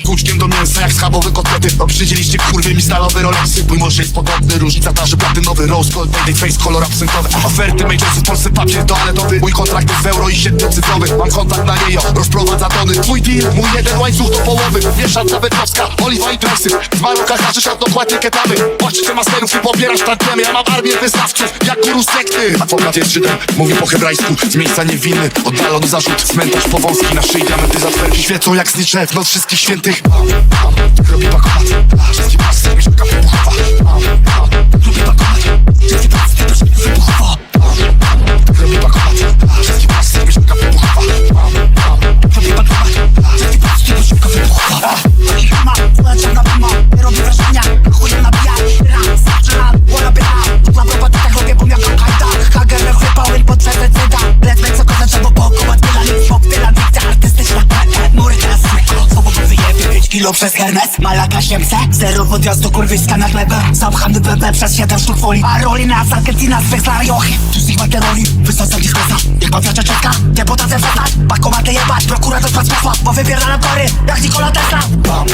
Gucci do mięsa jak schabowe kotlety. Obrzydziliście kurwy mi stalowe rolexy. Mój mąż jest podobny, różnica ta, że platynowy Rose gold, payday face, kolor absentowy Oferty majorsy w Polsce papier toaletowy. Mój kontrakt jest w euro i siedmiocyfrowy. Mam kontakt na jejo, rozprowadza tony. Twój deal, mój jeden łańcuch do połowy. Wiesza nawet nowska, oliwa i dresy W maluchach haczysz, a dokładnie ketamy. Płaczcie masterów i pobierasz tantiemy Ja mam armię wystawców, jak guru sekty. Adwokat jest Żydem, mówi po hebrajsku. Z miejsca niewinny, oddalony zarzut. Cmentarz powązki na szyi, diamenty za Świecą jak znicze w noc wszystkich świętych Bak kilo przez Hermes Malaga siemce, zero podjazdu kurwiska na glebę. Zapchany bebę przez 7 sztuk folii A roli na z Argentina z Weslariochi Tu Sigma te roli, wysocą dyskosa Jak mafiacze czeska, deputacja przestać Pakomaty jebać, prokurator spać posła Bo wypierdalam tory, jak Nikola Tesla. Bam,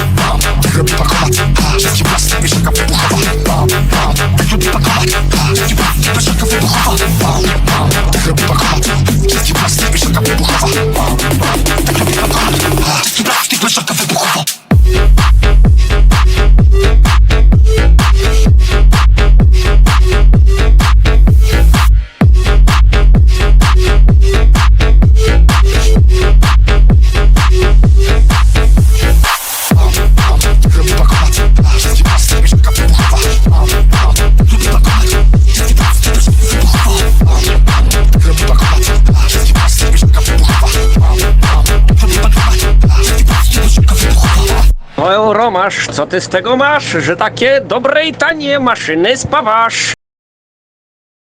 No euro masz, co ty z tego masz, że takie dobre i tanie maszyny spawasz?